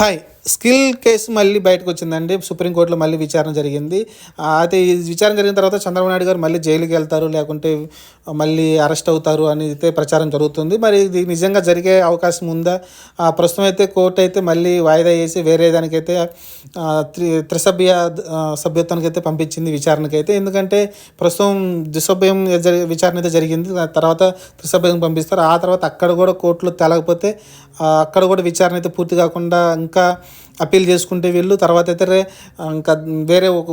はい。స్కిల్ case మళ్ళీ బయటకు వచ్చిందండి సుప్రీంకోర్టులో మళ్ళీ విచారణ జరిగింది. అయితే ఈ విచారణ జరిగిన తర్వాత చంద్రబాబు నాయుడు గారు మళ్ళీ జైలుకి వెళ్తారు లేకుంటే మళ్ళీ అరెస్ట్ అవుతారు అని అయితే ప్రచారం జరుగుతుంది. మరి ఇది నిజంగా జరిగే అవకాశం ఉందా? ఆ, ప్రస్తుతం అయితే కోర్టు అయితే మళ్ళీ వాయిదా వేసి వేరే దానికైతే త్రి త్రిసభ్య సభ్యత్వానికి అయితే పంపించింది విచారణకి అయితే ఎందుకంటే ప్రస్తుతం ద్విసభ్యం విచారణ అయితే జరిగింది. తర్వాత త్రిసభ్యం పంపిస్తారు. ఆ తర్వాత అక్కడ కూడా కోర్టులో తేలకపోతే అక్కడ కూడా విచారణ అయితే పూర్తి కాకుండా ఇంకా అప్పీల్ చేసుకుంటే వీళ్ళు తర్వాత అయితే ఇంకా వేరే ఒక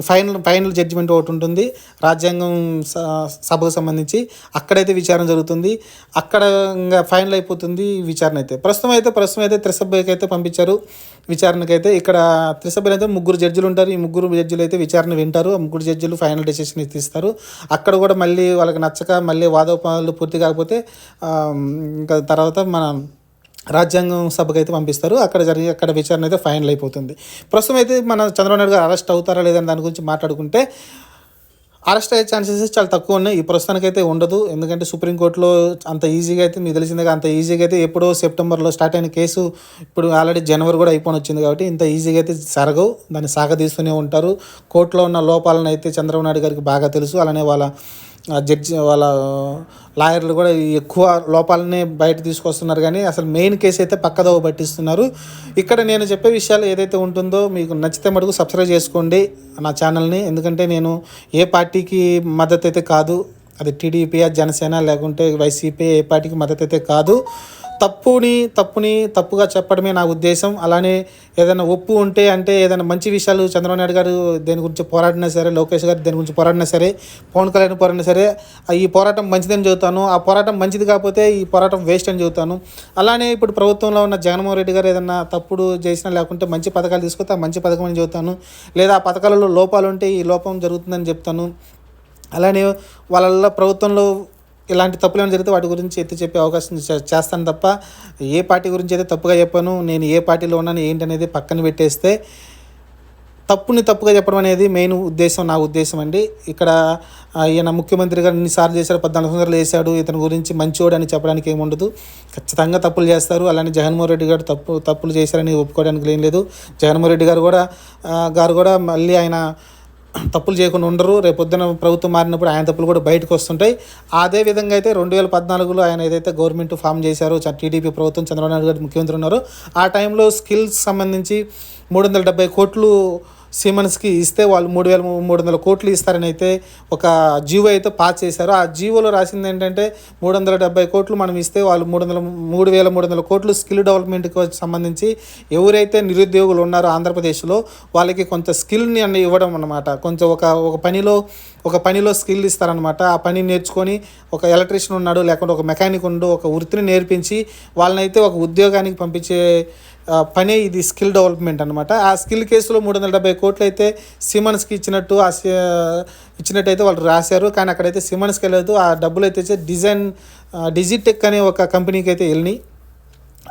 ఫైనల్ ఫైనల్ జడ్జిమెంట్ ఒకటి ఉంటుంది రాజ్యాంగం స- సభకు సంబంధించి. అక్కడైతే విచారణ జరుగుతుంది. అక్కడ ఇంకా ఫైనల్ అయిపోతుంది విచారణ అయితే. ప్రస్తుతం అయితే ప్రస్తుతం అయితే త్రిసభ్యకి అయితే పంపించారు విచారణకైతే. అయితే ఇక్కడ త్రిసభ్యులు అయితే ముగ్గురు జడ్జిలు ఉంటారు. ఈ ముగ్గురు జడ్జిలు అయితే విచారణ వింటారు. ఆ ముగ్గురు జడ్జిలు ఫైనల్ డెసిషన్ తీస్తారు. అక్కడ కూడా మళ్ళీ వాళ్ళకి నచ్చక మళ్ళీ వాదోపాలు పూర్తి కాకపోతే ఇంకా తర్వాత మన రాజ్యాంగం సభకు అయితే పంపిస్తారు. అక్కడ జరిగి అక్కడ విచారణ అయితే ఫైనల్ అయిపోతుంది. ప్రస్తుతం అయితే మన చంద్రబాబు నాయుడు గారు అరెస్ట్ అవుతారా లేదని దాని గురించి మాట్లాడుకుంటే అరెస్ట్ అయ్యే ఛాన్సెస్ చాలా తక్కువ ఉన్నాయి. ఈ ప్రస్తుతానికి అయితే ఉండదు. ఎందుకంటే సుప్రీంకోర్టులో అంత ఈజీగా అయితే మీకు తెలిసిందిగా అంత ఈజీగా అయితే ఎప్పుడో సెప్టెంబర్లో స్టార్ట్ అయిన కేసు ఇప్పుడు ఆల్రెడీ జనవరి కూడా అయిపోయి వచ్చింది కాబట్టి ఇంత ఈజీగా అయితే జరగవు. దాన్ని సాగదీస్తూనే ఉంటారు. కోర్టులో ఉన్న లోపాలను అయితే చంద్రబాబు నాయుడు గారికి బాగా తెలుసు. అలానే వాళ్ళ జడ్జి వాళ్ళ లాయర్లు కూడా ఎక్కువ లోపాలనే బయట తీసుకొస్తున్నారు కానీ అసలు మెయిన్ కేసు అయితే పక్కదోవ పట్టిస్తున్నారు. ఇక్కడ నేను చెప్పే విషయాలు ఏదైతే ఉంటుందో మీకు నచ్చితే మటుకు సబ్స్క్రైబ్ చేసుకోండి నా ఛానల్ని. ఎందుకంటే నేను ఏ పార్టీకి మద్దతు అయితే కాదు అది టీడీపీ జనసేన లేకుంటే వైసీపీ ఏ పార్టీకి మద్దతు అయితే కాదు తప్పుని తప్పుని తప్పుగా చెప్పడమే నా ఉద్దేశం. అలానే ఏదైనా ఒప్పు ఉంటే అంటే ఏదైనా మంచి విషయాలు చంద్రబాబు నాయుడు గారు దేని గురించి పోరాడినా సరే లోకేష్ గారు దేని గురించి పోరాడినా సరే పవన్ కళ్యాణ్ పోరాడినా సరే ఈ పోరాటం మంచిదని చెబుతాను. ఆ పోరాటం మంచిది కాకపోతే ఈ పోరాటం వేస్ట్ అని చెబుతాను. అలానే ఇప్పుడు ప్రభుత్వంలో ఉన్న జగన్మోహన్ రెడ్డి గారు ఏదైనా తప్పుడు చేసినా లేకుంటే మంచి పథకాలు తీసుకొస్తే ఆ మంచి పథకం అని చెబుతాను. లేదా ఆ పథకాలలో లోపాలు ఉంటే ఈ లోపం జరుగుతుందని చెప్తాను. అలానే వాళ్ళ ప్రభుత్వంలో ఇలాంటి తప్పులు ఏమైనా జరిగితే వాటి గురించి ఎత్తి చెప్పే అవకాశం చేస్తాను తప్ప ఏ పార్టీ గురించి అయితే తప్పుగా చెప్పాను నేను ఏ పార్టీలో ఉన్నాను ఏంటి అనేది పక్కన పెట్టేస్తే తప్పుని తప్పుగా చెప్పడం అనేది మెయిన్ ఉద్దేశం నా ఉద్దేశం అండి. ఇక్కడ ఆ, ఈయన ముఖ్యమంత్రిగా ఎన్నిసార్లు చేశారు పద్నాలుగు సంవత్సరాలు చేశాడు ఇతని గురించి మంచోడు అని చెప్పడానికి ఏముండదు ఖచ్చితంగా తప్పులు చేస్తారు. అలానే జగన్మోహన్ రెడ్డి గారు తప్పు తప్పులు చేశారని ఒప్పుకోవడానికి ఏం లేదు. జగన్మోహన్ రెడ్డి గారు కూడా గారు కూడా మళ్ళీ ఆయన తప్పులు చేయకుండా ఉండరు. రేపు పొద్దున ప్రభుత్వం మారినప్పుడు ఆయన తప్పులు కూడా బయటకు వస్తుంటాయి. అదే విధంగా అయితే రెండు వేల పద్నాలుగులో ఆయన ఏదైతే గవర్నమెంట్ ఫామ్ చేశారో టీడీపీ ప్రభుత్వం చంద్రబాబు నాయుడు గారు ముఖ్యమంత్రి ఉన్నారో ఆ టైంలో స్కిల్స్ సంబంధించి మూడు వందల డెబ్బై కోట్లు సిమన్స్కి ఇస్తే వాళ్ళు మూడు వేల మూడు వందల కోట్లు ఇస్తారని అయితే ఒక జీవో అయితే పాస్ చేశారు. ఆ జీవోలో రాసింది ఏంటంటే మూడు వందల డెబ్బై కోట్లు మనం ఇస్తే వాళ్ళు మూడు వందల మూడు వేల మూడు వందల కోట్లు స్కిల్ డెవలప్మెంట్కి సంబంధించి ఎవరైతే నిరుద్యోగులు ఉన్నారో ఆంధ్రప్రదేశ్లో వాళ్ళకి కొంత స్కిల్ని అన్ని ఇవ్వడం అనమాట కొంచెం ఒక ఒక పనిలో ఒక పనిలో స్కిల్ ఇస్తారనమాట ఆ పని నేర్చుకొని ఒక ఎలక్ట్రీషియన్ ఉన్నాడు లేకుంటే ఒక మెకానిక్ ఉండు ఒక వృత్తిని నేర్పించి వాళ్ళనైతే ఒక ఉద్యోగానికి పంపించే పనే ఇది స్కిల్ డెవలప్మెంట్ అనమాట ఆ స్కిల్ కేసులో మూడు వందల డెబ్బై కోట్లు అయితే సిమన్స్కి ఇచ్చినట్టు ఆ సి- ఇచ్చినట్టయితే వాళ్ళు రాశారు. కానీ అక్కడైతే సిమన్స్కి వెళ్ళదు ఆ డబ్బులు అయితే డిజైన్ డిజిటెక్ అనే ఒక కంపెనీకి అయితే వెళ్ళినాయి.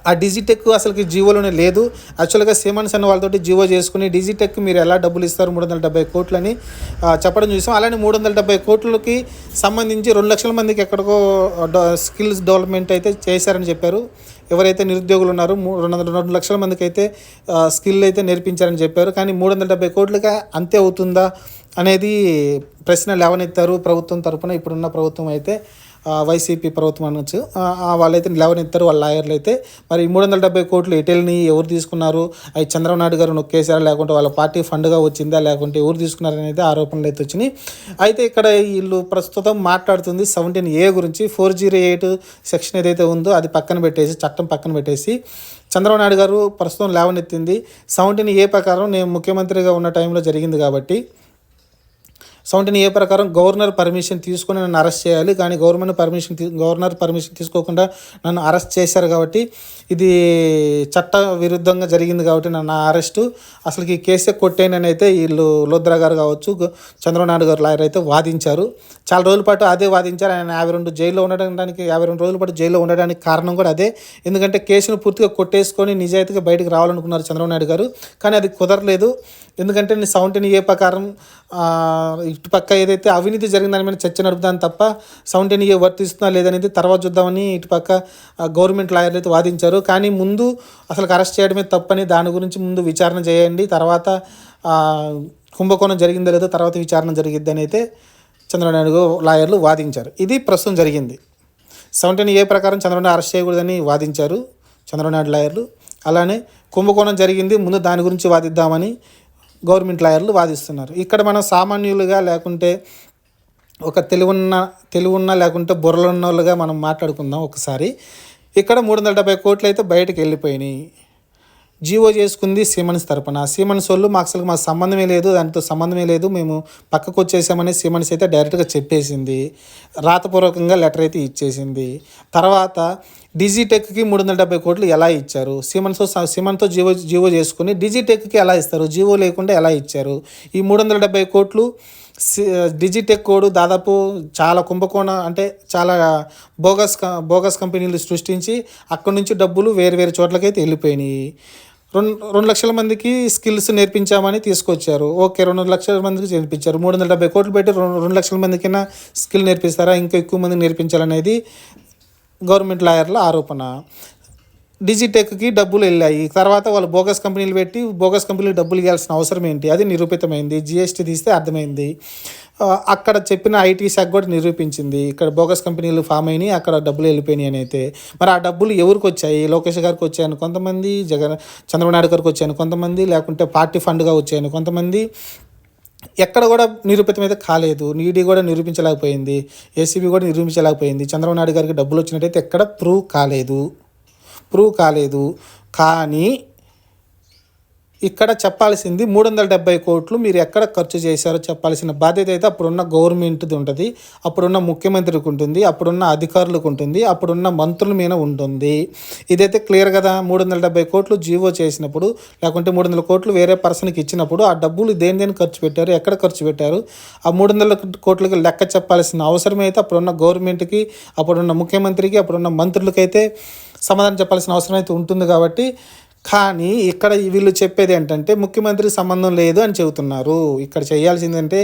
ఆ డిజిటెక్ అసలుకి జియోలోనే లేదు. యాక్చువల్గా సిమన్స్ అన్న వాళ్ళతోటి జియో చేసుకుని డిజిటెక్ మీరు ఎలా డబ్బులు ఇస్తారు మూడు వందల డెబ్బై కోట్లని చెప్పడం చూసాం. అలానే మూడు వందల డెబ్బై కోట్లకి సంబంధించి రెండు లక్షల మందికి ఎక్కడికో డ- స్కిల్స్ డెవలప్మెంట్ అయితే చేశారని చెప్పారు. ఎవరైతే నిరుద్యోగులు ఉన్నారో రెండు వందల రెండు లక్షల మందికి అయితే స్కిల్ అయితే నేర్పించారని చెప్పారు. కానీ మూడు వందల డెబ్బై కోట్లుగా అంతే అవుతుందా అనేది ప్రశ్న లేవనెత్తారు ప్రభుత్వం తరఫున ఇప్పుడున్న ప్రభుత్వం అయితే వైసీపీ ప్రభుత్వం అనొచ్చు. ఆ, ఆ, వాళ్ళైతే లేవనెత్తారు వాళ్ళ లాయర్లు అయితే. మరి మూడు వందల డెబ్బై కోట్లు ఎటెల్ని ఎవరు తీసుకున్నారు? అవి చంద్రబాబు నాయుడు గారు నొక్కేశారా? లేకుంటే వాళ్ళ పార్టీ ఫండ్గా వచ్చిందా? లేకుంటే ఎవరు తీసుకున్నారనేది ఆరోపణలు అయితే వచ్చినాయి. అయితే ఇక్కడ వీళ్ళు ప్రస్తుతం మాట్లాడుతుంది సెవెంటీన్ ఏ గురించి. ఫోర్ జీరో ఎయిట్ సెక్షన్ ఏదైతే ఉందో అది పక్కన పెట్టేసి చట్టం పక్కన పెట్టేసి చంద్రబాబు నాయుడు గారు ప్రస్తుతం లేవనెత్తింది. సెవెంటీన్ ఏ ప్రకారం నేను ముఖ్యమంత్రిగా ఉన్న టైంలో జరిగింది కాబట్టి సెవెంటీన్ ఏ ప్రకారం గవర్నర్ పర్మిషన్ తీసుకొని నన్ను అరెస్ట్ చేయాలి? కానీ గవర్నమెంట్ పర్మిషన్ గవర్నర్ పర్మిషన్ తీసుకోకుండా నన్ను అరెస్ట్ చేశారు కాబట్టి ఇది చట్ట విరుద్ధంగా జరిగింది కాబట్టి నన్ను అరెస్టు అసలు ఈ కేసే కొట్టేనని అయితే వీళ్ళు లోద్రా గారు కావచ్చు చంద్రనాయుడు గారు లాయర్ అయితే వాదించారు. చాలా రోజుల పాటు అదే వాదించారు. ఆయన యాభై రెండు జైల్లో ఉండడానికి యాభై రెండు రోజుల పాటు జైల్లో ఉండడానికి కారణం కూడా అదే. ఎందుకంటే కేసును పూర్తిగా కొట్టేసుకొని నిజాయితీగా బయటకు రావాలనుకున్నారు చంద్రబాబు గారు. కానీ అది కుదరలేదు. ఎందుకంటే సెవెంటీన్ ఏ ప్రకారం ఇటు ఇటుపక్క ఏదైతే అవినీతి జరిగిన దాని మీద చర్చ నడుపుదాని తప్ప సెవెంటీన్ ఏ వర్తిస్తుందా లేదనేది తర్వాత చూద్దామని ఇటుపక్క గవర్నమెంట్ లాయర్లు అయితే వాదించారు. కానీ ముందు అసలు అరెస్ట్ చేయడమే తప్పని దాని గురించి ముందు విచారణ చేయండి. తర్వాత కుంభకోణం జరిగిందో లేదో తర్వాత విచారణ జరిగిద్దని అయితే చంద్రబాబు లాయర్లు వాదించారు. ఇది ప్రస్తుతం జరిగింది. సెవెంటీన్ ఏ ప్రకారం చంద్రబాబు అరెస్ట్ చేయకూడదని వాదించారు చంద్రబాబు లాయర్లు. అలానే కుంభకోణం జరిగింది ముందు దాని గురించి వాదిద్దామని గవర్నమెంట్ లాయర్లు వాదిస్తున్నారు. ఇక్కడ మనం సామాన్యులుగా లేకుంటే ఒక తెలివున్న తెలివున్న లేకుంటే బుర్రలున్న వాళ్ళుగా మనం మాట్లాడుకుందాం ఒకసారి. ఇక్కడ మూడు వందల డెబ్బై కోట్లు అయితే బయటకు వెళ్ళిపోయినాయి. జీవో చేసుకుంది సీమన్స్ తరపున. సీమన్స్ వాళ్ళు మాకు అసలు మాకు సంబంధమే లేదు దానితో సంబంధమే లేదు. మేము పక్కకు వచ్చేసామని సీమన్స్ అయితే డైరెక్ట్గా చెప్పేసింది. రాతపూర్వకంగా లెటర్ అయితే ఇచ్చేసింది. తర్వాత డిజిటెక్కి మూడు వందల డెబ్బై కోట్లు ఎలా ఇచ్చారు? సీమన్స్ సీమన్తో జీవో జీవో చేసుకుని డిజిటెక్కి ఎలా ఇస్తారు? జీవో లేకుండా ఎలా ఇచ్చారు? ఈ మూడు వందల డెబ్బై కోట్లు డిజిటెక్ కోడ్ దాదాపు చాలా కుంభకోణ అంటే చాలా బోగస్ క- బోగస్ కంపెనీలు సృష్టించి అక్కడి నుంచి డబ్బులు వేరు వేరు చోట్లకైతే వెళ్ళిపోయినాయి. రెండు రెండు లక్షల మందికి స్కిల్స్ నేర్పించామని తీసుకొచ్చారు. ఓకే రెండు లక్షల మందికి నేర్పించారు. మూడు వందల డెబ్బై కోట్లు పెట్టి రెండు రెండు లక్షల మందికైనా స్కిల్ నేర్పిస్తారా? ఇంకా ఎక్కువ మందికి నేర్పించాలనేది గవర్నమెంట్ లాయర్ల ఆరోపణ. డిజిటెక్కి డబ్బులు వెళ్ళాయి. తర్వాత వాళ్ళు బోగస్ కంపెనీలు పెట్టి బోగస్ కంపెనీలు డబ్బులు ఇవ్వాల్సిన అవసరం ఏంటి? అది నిరూపితమైంది. జిఎస్టీ తీస్తే అర్థమైంది. అక్కడ చెప్పిన ఐటీ శాఖ కూడా నిరూపించింది. ఇక్కడ బోగస్ కంపెనీలు ఫామ్ అయినాయి అక్కడ డబ్బులు వెళ్ళిపోయినాయి అని అయితే. మరి ఆ డబ్బులు ఎవరికి వచ్చాయి? లోకేష్ గారికి వచ్చాయని కొంతమంది జగన్ చంద్రబాబు నాయుడు గారికి వచ్చాయని కొంతమంది లేకుంటే పార్టీ ఫండ్గా వచ్చాయని కొంతమంది. ఎక్కడ కూడా నిరూపితం అయితే కాలేదు. నీడీ కూడా నిరూపించలేకపోయింది. ఏసీబీ కూడా నిరూపించలేకపోయింది. చంద్రబాబు నాయుడు గారికి డబ్బులు వచ్చినట్టయితే ఎక్కడ ప్రూవ్ కాలేదు. ప్రూవ్ కాలేదు. కానీ ఇక్కడ చెప్పాల్సింది మూడు వందల డెబ్బై కోట్లు మీరు ఎక్కడ ఖర్చు చేశారో చెప్పాల్సిన బాధ్యత అయితే అప్పుడున్న గవర్నమెంట్ది ఉంటుంది. అప్పుడున్న ముఖ్యమంత్రికి ఉంటుంది. అప్పుడున్న అధికారులకు ఉంటుంది. అప్పుడున్న మంత్రుల మీద ఉంటుంది. ఇదైతే క్లియర్ కదా? మూడు వందల డెబ్బై కోట్లు జీవో చేసినప్పుడు లేకుంటే మూడు వందల కోట్లు వేరే పర్సన్కి ఇచ్చినప్పుడు ఆ డబ్బులు దేని దేని ఖర్చు పెట్టారు? ఎక్కడ ఖర్చు పెట్టారు? ఆ మూడు వందల కోట్లకి లెక్క చెప్పాల్సిన అవసరం అయితే అప్పుడున్న గవర్నమెంట్కి అప్పుడున్న ముఖ్యమంత్రికి అప్పుడున్న మంత్రులకైతే సమాధానం చెప్పాల్సిన అవసరం అయితే ఉంటుంది కాబట్టి కానీ ఇక్కడ వీళ్ళు చెప్పేది ఏంటంటే ముఖ్యమంత్రికి సంబంధం లేదు అని చెబుతున్నారు. ఇక్కడ చేయాల్సిందంటే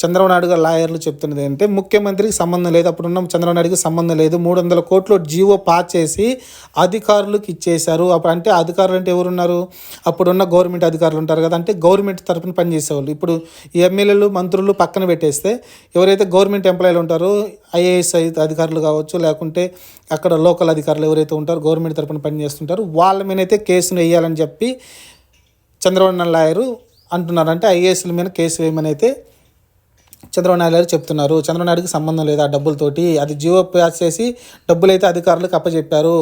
చంద్రబాబు నాయుడు గారు లాయర్లు చెప్తున్నది అంటే ముఖ్యమంత్రికి సంబంధం లేదు అప్పుడున్న చంద్రబాబు నాయుడుకి సంబంధం లేదు. మూడు వందల కోట్లు జీవో పాస్ చేసి అధికారులకు ఇచ్చేశారు. అప్పుడు అంటే అధికారులు అంటే ఎవరున్నారు? అప్పుడున్న గవర్నమెంట్ అధికారులు ఉంటారు కదా అంటే గవర్నమెంట్ తరపున పనిచేసేవాళ్ళు. ఇప్పుడు ఎమ్మెల్యేలు మంత్రులు పక్కన పెట్టేస్తే ఎవరైతే గవర్నమెంట్ ఎంప్లాయీలు ఉంటారో ఐఏఎస్ అధికారులు కావచ్చు లేకుంటే అక్కడ లోకల్ అధికారులు ఎవరైతే ఉంటారో గవర్నమెంట్ తరపున పనిచేస్తుంటారు వాళ్ళ మీద అయితే కేసును వేయాలని చెప్పి చంద్రబాబు నాయుడు లాయరు అంటున్నారు. అంటే ఐఏఎస్ల మీద కేసు వేయమని అయితే చంద్రబాబు నాయుడు గారు చెప్తున్నారు. చంద్రబాబు నాయుడుకి సంబంధం లేదు ఆ డబ్బులతోటి అది జియో ప్యాస్ చేసి డబ్బులు అయితే అధికారులకు అప్పచెప్పారు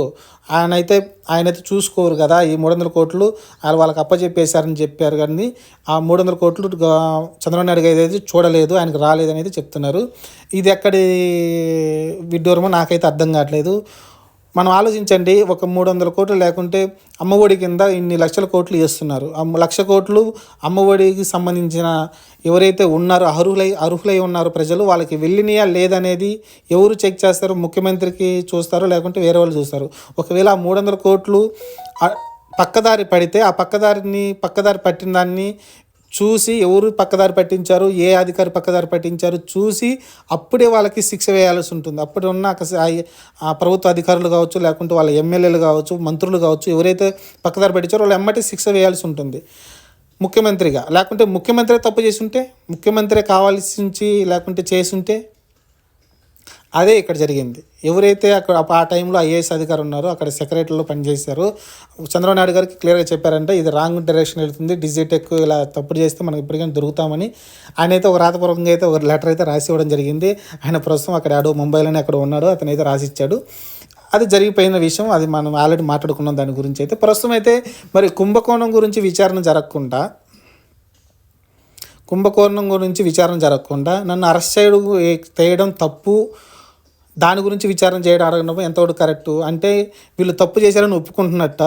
ఆయన అయితే ఆయన అయితే చూసుకోరు కదా ఈ మూడు వందల కోట్లు వాళ్ళు వాళ్ళకి అప్పచెప్పేశారని చెప్పారు కానీ ఆ మూడు వందల కోట్లు చంద్రబాబు నాయుడు గారు అయితే చూడలేదు ఆయనకు రాలేదనేది చెప్తున్నారు. ఇది ఎక్కడి విడ్డూరమో నాకైతే అర్థం కావట్లేదు. మనం ఆలోచించండి ఒక మూడు వందల కోట్లు లేకుంటే అమ్మఒడి కింద ఇన్ని లక్షల కోట్లు ఇస్తున్నారు ఆ లక్ష కోట్లు అమ్మఒడికి సంబంధించిన ఎవరైతే ఉన్నారో అర్హులై అర్హులై ఉన్నారో ప్రజలు వాళ్ళకి వెళ్ళినాయా లేదనేది ఎవరు చెక్ చేస్తారు ముఖ్యమంత్రికి చూస్తారు లేకుంటే వేరే వాళ్ళు చూస్తారు. ఒకవేళ ఆ మూడు వందల కోట్లు పక్కదారి పడితే ఆ పక్కదారిని పక్కదారి పట్టిన దాన్ని చూసి ఎవరు పక్కదారి పట్టించారు ఏ అధికారి పక్కదారి పట్టించారు చూసి అప్పుడే వాళ్ళకి శిక్ష వేయాల్సి ఉంటుంది. అప్పుడు ఉన్న ఆ- ప్రభుత్వ అధికారులు కావచ్చు లేకుంటే వాళ్ళ ఎమ్మెల్యేలు కావచ్చు మంత్రులు కావచ్చు ఎవరైతే పక్కదారి పట్టించారో వాళ్ళు ఎమ్మటి శిక్ష వేయాల్సి ఉంటుంది. ముఖ్యమంత్రిగా. లేకుంటే ముఖ్యమంత్రి తప్పు చేసి ఉంటే ముఖ్యమంత్రి కావాల్సించి లేకుంటే చేసి ఉంటే అదే ఇక్కడ జరిగింది. ఎవరైతే అక్కడ ఆ టైంలో ఐఏఎస్ అధికారి ఉన్నారో అక్కడ సెక్రటరీలో పనిచేశారు. చంద్రబాబు నాయుడు గారికి క్లియర్గా చెప్పారంటే ఇది రాంగ్ డైరెక్షన్ వెళ్తుంది. డిజిటెక్ ఇలా తప్పుడు చేస్తే మనకి ఇప్పటికైనా దొరుకుతామని ఆయన అయితే ఒక రాతపూర్వకంగా అయితే ఒక లెటర్ అయితే రాసి ఇవ్వడం జరిగింది. ఆయన ప్రస్తుతం అక్కడ ఆడో ముంబైలోనే అక్కడ ఉన్నాడు. అతను అయితే రాసి ఇచ్చాడు అది జరిగిపోయిన విషయం అది మనం ఆల్రెడీ మాట్లాడుకున్నాం దాని గురించి అయితే. ప్రస్తుతం అయితే మరి కుంభకోణం గురించి విచారణ జరగకుండా కుంభకోణం గురించి విచారణ జరగకుండా నన్ను అరెస్ట్ చేయడం చేయడం తప్పు దాని గురించి విచారణ చేయడం అడగడం ఎంతవరకు కరెక్ట్. అంటే వీళ్ళు తప్పు చేశారని ఒప్పుకుంటున్నట్ట.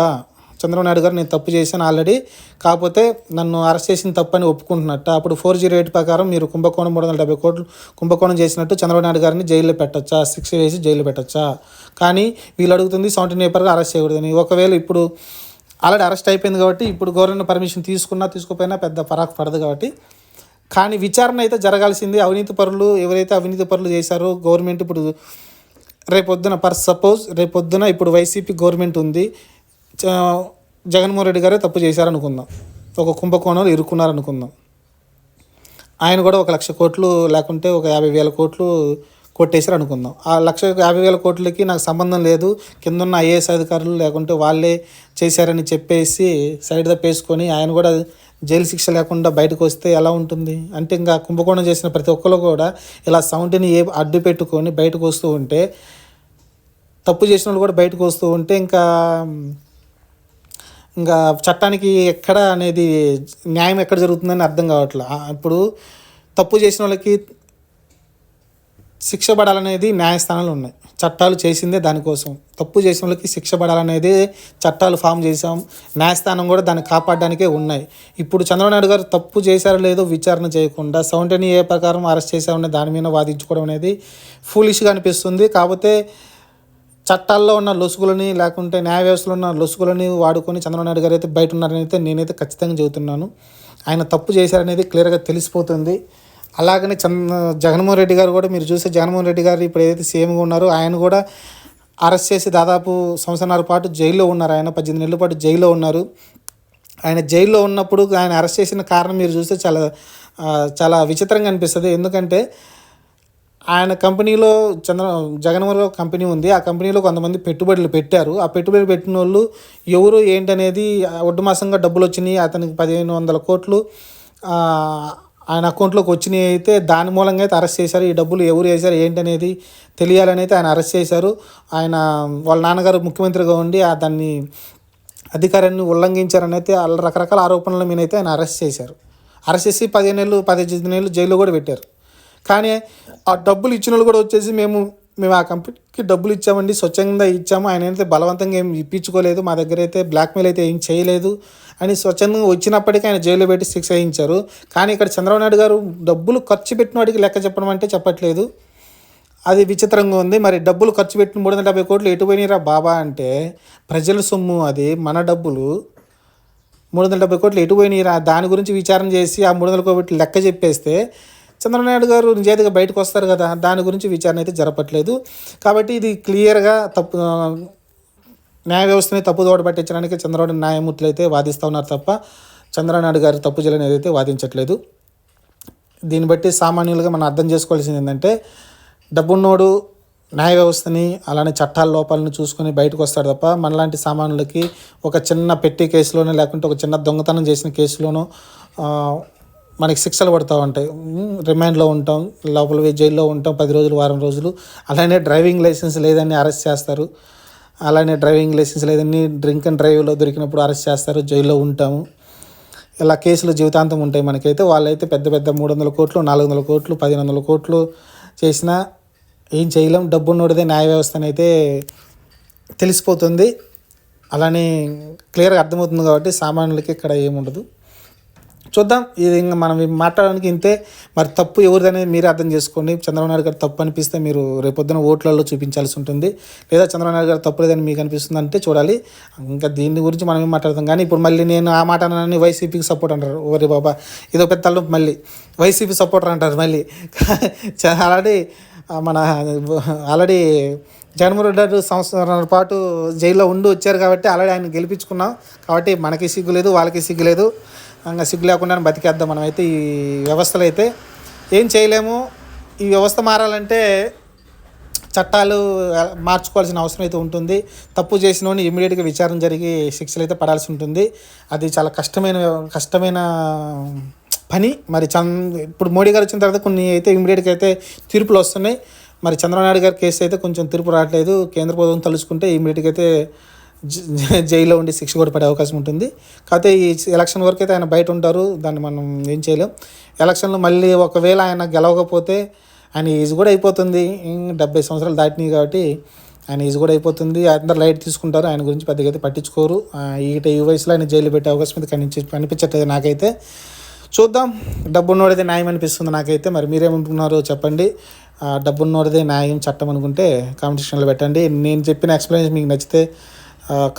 చంద్రబాబు నాయుడు గారు నేను తప్పు చేశాను ఆల్రెడీ. కాకపోతే నన్ను అరెస్ట్ చేసిన తప్పని ఒప్పుకుంటున్నట్ట. అప్పుడు ఫోర్ జీరో ఎయిట్ ప్రకారం మీరు కుంభకోణం మూడు వందల డెబ్బై కోట్లు కుంభకోణం చేసినట్టు చంద్రబాబు నాయుడు గారిని జైల్లో పెట్టచ్చా? శిక్ష వేసి జైల్లో పెట్టచ్చా? కానీ వీళ్ళు అడుగుతుంది సెవెంటీన్ ఏపర్గా అరెస్ట్ చేయకూడదని. ఒకవేళ ఇప్పుడు ఆల్రెడీ అరెస్ట్ అయిపోయింది కాబట్టి ఇప్పుడు గవర్నమెంట్ పర్మిషన్ తీసుకున్నా తీసుకోపోయినా పెద్ద పరాకు పడదు కాబట్టి కానీ విచారణ అయితే జరగాల్సింది. అవినీతి పరులు ఎవరైతే అవినీతి పరులు చేశారో గవర్నమెంట్ ఇప్పుడు రేపొద్దున పర్ సపోజ్ రేపొద్దున ఇప్పుడు వైసీపీ గవర్నమెంట్ ఉంది. జగన్మోహన్ రెడ్డి గారే తప్పు చేశారనుకుందాం. ఒక కుంభకోణంలో ఇరుక్కున్నారనుకుందాం. ఆయన కూడా ఒక లక్ష కోట్లు లేకుంటే ఒక యాభై వేల కోట్లు కొట్టేశారు అనుకుందాం ఆ లక్ష యాభై వేల కోట్లకి నాకు సంబంధం లేదు. కింద ఉన్న ఐఏఎస్ అధికారులు లేకుంటే వాళ్ళే చేశారని చెప్పేసి సైడ్ తప్పేసుకొని ఆయన కూడా జైలు శిక్ష లేకుండా బయటకు వస్తే ఎలా ఉంటుంది? అంటే ఇంకా కుంభకోణం చేసిన ప్రతి ఒక్కరు కూడా ఇలా సౌండ్ని ఏ అడ్డు పెట్టుకొని బయటకు వస్తూ ఉంటే తప్పు చేసిన వాళ్ళు కూడా బయటకు వస్తూ ఉంటే ఇంకా ఇంకా చట్టానికి ఎక్కడ అనేది న్యాయం ఎక్కడ జరుగుతుందని అర్థం కావట్లేదు ఇప్పుడు తప్పు చేసిన వాళ్ళకి శిక్ష పడాలనేది న్యాయస్థానాలు ఉన్నాయి. చట్టాలు చేసిందే దానికోసం. తప్పు చేసిన వాళ్ళకి శిక్ష పడాలనేది చట్టాలు ఫామ్ చేసాం న్యాయస్థానం కూడా దాన్ని కాపాడడానికే ఉన్నాయి. ఇప్పుడు చంద్రబాబు నాయుడు గారు తప్పు చేశారో లేదో విచారణ చేయకుండా సౌంటని ఏ ప్రకారం అరెస్ట్ చేశామనే దాని మీద వాదించుకోవడం అనేది ఫూలిష్గా అనిపిస్తుంది. కాకపోతే చట్టాల్లో ఉన్న లొసుగులని లేకుంటే న్యాయ వ్యవస్థలో ఉన్న లొసుగులని వాడుకొని చంద్రబాబు నాయుడు గారు అయితే బయట ఉన్నారని అయితే నేనైతే ఖచ్చితంగా చెబుతున్నాను. ఆయన తప్పు చేశారనేది క్లియర్గా తెలిసిపోతుంది. అలాగనే చంద్ర జగన్మోహన్ రెడ్డి గారు కూడా మీరు చూస్తే జగన్మోహన్ రెడ్డి గారు ఇప్పుడు ఏదైతే సీఎంగా ఉన్నారో ఆయన కూడా అరెస్ట్ చేసి దాదాపు సంవత్సరాల పాటు జైల్లో ఉన్నారు. ఆయన పద్దెనిమిది నెలల పాటు జైల్లో ఉన్నారు. ఆయన జైల్లో ఉన్నప్పుడు ఆయన అరెస్ట్ చేసిన కారణం మీరు చూస్తే చాలా చాలా విచిత్రంగా అనిపిస్తుంది. ఎందుకంటే ఆయన కంపెనీలో చంద్ర జగన్మోహన్ కంపెనీ ఉంది. ఆ కంపెనీలో కొంతమంది పెట్టుబడులు పెట్టారు. ఆ పెట్టుబడులు పెట్టిన వాళ్ళు ఎవరు ఏంటనేది ఒడ్డు మాసంగా డబ్బులు వచ్చినాయి. అతనికి పదిహేను వందల కోట్లు ఆయన అకౌంట్లోకి వచ్చినాయి అయితే దాని మూలంగా అయితే అరెస్ట్ చేశారు. ఈ డబ్బులు ఎవరు వేశారు ఏంటనేది తెలియాలని అయితే ఆయన అరెస్ట్ చేశారు. ఆయన వాళ్ళ నాన్నగారు ముఖ్యమంత్రిగా ఉండి ఆ దాన్ని అధికారాన్ని ఉల్లంఘించారని అయితే వాళ్ళ రకరకాల ఆరోపణల మీద అయితే ఆయన అరెస్ట్ చేశారు. అరెస్ట్ చేసి పదిహేను నెలలు పదిహేను నెలలు జైల్లో కూడా పెట్టారు. కానీ ఆ డబ్బులు ఇచ్చిన వాళ్ళు కూడా వచ్చేసి మేము మేము ఆ కంపెనీకి డబ్బులు ఇచ్చామండి స్వచ్ఛంగా ఇచ్చాము. ఆయన అయితే బలవంతంగా ఏం ఇప్పించుకోలేదు. మా దగ్గర అయితే బ్లాక్మెయిల్ అయితే ఏం చేయలేదు. అని స్వచ్ఛందంగా వచ్చినప్పటికీ ఆయన జైల్లో పెట్టి శిక్ష వేయించారు. కానీ ఇక్కడ చంద్రబాబు నాయుడు గారు డబ్బులు ఖర్చు పెట్టిన వాడికి లెక్క చెప్పడం అంటే చెప్పట్లేదు. అది విచిత్రంగా ఉంది. మరి డబ్బులు ఖర్చు పెట్టిన మూడు వందల డెబ్బై కోట్లు ఎటు పోయినాయిరా బాబా అంటే ప్రజల సొమ్ము అది మన డబ్బులు మూడు వందల డెబ్బై కోట్లు ఎటు పోయినాయిరా? దాని గురించి విచారణ చేసి ఆ మూడు వందల కోట్లు లెక్క చెప్పేస్తే చంద్రనాయుడు గారు నిజాయితీగా బయటకు వస్తారు కదా దాని గురించి విచారణ అయితే జరపట్లేదు. కాబట్టి ఇది క్లియర్గా తప్పు న్యాయ వ్యవస్థని తప్పుదోడ పట్టించడానికి చంద్రబాబు న్యాయమూర్తులు అయితే వాదిస్తూ ఉన్నారు తప్ప చంద్రనాయుడు గారు తప్పు చేయాలని ఏదైతే వాదించట్లేదు. దీన్ని బట్టి సామాన్యులుగా మనం అర్థం చేసుకోవాల్సింది ఏంటంటే డబ్బున్నోడు న్యాయ వ్యవస్థని అలానే చట్టాల లోపాలను చూసుకొని బయటకు వస్తాడు తప్ప మనలాంటి సామాన్యులకి ఒక చిన్న పెట్టి కేసులోనో లేకుంటే ఒక చిన్న దొంగతనం చేసిన కేసులోనో మనకి శిక్షలు పడుతూ ఉంటాయి రిమాండ్లో ఉంటాం లోపల జైల్లో ఉంటాం పది రోజులు వారం రోజులు. అలానే డ్రైవింగ్ లైసెన్స్ లేదని అరెస్ట్ చేస్తారు. అలానే డ్రైవింగ్ లైసెన్స్ లేదని డ్రింక్ అండ్ డ్రైవ్లో దొరికినప్పుడు అరెస్ట్ చేస్తారు జైల్లో ఉంటాము. ఇలా కేసులు జీవితాంతం ఉంటాయి మనకైతే. వాళ్ళైతే పెద్ద పెద్ద మూడు వందల కోట్లు నాలుగు వందల కోట్లు పదిహేను వందల కోట్లు చేసినా ఏం చేయలేం. డబ్బున్నోడిదే న్యాయ వ్యవస్థ అయితే తెలిసిపోతుంది. అలానే క్లియర్గా అర్థమవుతుంది కాబట్టి సామాన్యులకి ఇక్కడ ఏముండదు. చూద్దాం. ఇది ఇంకా మనం మాట్లాడడానికి ఇంతే. మరి తప్పు ఎవరిదనేది మీరే అర్థం చేసుకోండి. చంద్రబాబు నాయుడు గారు తప్పు అనిపిస్తే మీరు రేపొద్దున ఓట్లలో చూపించాల్సి ఉంటుంది. లేదా చంద్రబాబు నాయుడు గారు తప్పు లేదని మీకు అనిపిస్తుంది అంటే చూడాలి. ఇంకా దీని గురించి మనం ఏం మాట్లాడతాం? కానీ ఇప్పుడు మళ్ళీ నేను ఆ మాట అన్నానని వైసీపీకి సపోర్ట్ అంటారు. ఓరే బాబా ఇదో పెద్ద తలనొప్పి మళ్ళీ. వైసీపీ సపోర్టర్ అంటారు మళ్ళీ. ఆల్రెడీ మన ఆల్రెడీ జగన్మోహన్ రెడ్డి సంవత్సరాల పాటు జైల్లో ఉండి వచ్చారు కాబట్టి ఆల్రెడీ ఆయన గెలిపించుకున్నాం. కాబట్టి మనకి సిగ్గు లేదు వాళ్ళకి సిగ్గు లేదు. ఇంకా సిగ్గు లేకుండా బతికేద్దాం మనమైతే. ఈ వ్యవస్థలు అయితే ఏం చేయలేము. ఈ వ్యవస్థ మారాలంటే చట్టాలు మార్చుకోవాల్సిన అవసరం అయితే ఉంటుంది. తప్పు చేసిన ఇమీడియట్గా విచారణ జరిగి శిక్షలు అయితే పడాల్సి ఉంటుంది. అది చాలా కష్టమైన కష్టమైన పని. మరి చం ఇప్పుడు మోడీ గారు వచ్చిన తర్వాత కొన్ని అయితే ఇమీడియట్గా అయితే తీర్పులు వస్తున్నాయి. మరి చంద్రబాబు నాయుడు గారి కేసు అయితే కొంచెం తీర్పు రావట్లేదు. కేంద్ర ప్రభుత్వం తలుచుకుంటే ఇమీడియట్గా అయితే జైల్లో ఉండి శిక్ష కూడా పడే అవకాశం ఉంటుంది. కాకపోతే ఈ ఎలక్షన్ వరకు అయితే ఆయన బయట ఉంటారు. దాన్ని మనం ఏం చేయలేం. ఎలక్షన్లో మళ్ళీ ఒకవేళ ఆయన గెలవకపోతే ఆయన ఏజ్ కూడా అయిపోతుంది. డెబ్బై సంవత్సరాలు దాటినాయి కాబట్టి ఆయన ఈజ్ కూడా అయిపోతుంది. అందరు లైట్ తీసుకుంటారు. ఆయన గురించి పెద్దగా అయితే పట్టించుకోరు. ఈట ఈ వయసులో ఆయన జైలు పెట్టే అవకాశం అయితే కనిపించ కనిపించట్లేదు నాకైతే. చూద్దాం. డబ్బున్నోడిదే న్యాయం అనిపిస్తుంది నాకైతే. మరి మీరేమనుకున్నారో చెప్పండి. ఆ, డబ్బున్నోడిదే న్యాయం చట్టం అనుకుంటే కాంపిటీషన్లో పెట్టండి. నేను చెప్పిన ఎక్స్ప్లెనేషన్ మీకు నచ్చితే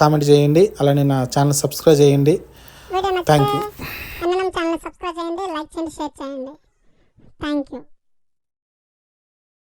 కామెంట్ చేయండి. అలానే నా ఛానల్ సబ్స్క్రైబ్ చేయండి. నచ్చితే అన్ననం ఛానల్ సబ్స్క్రైబ్ చేయండి లైక్ చేయండి షేర్ చేయండి. Thank you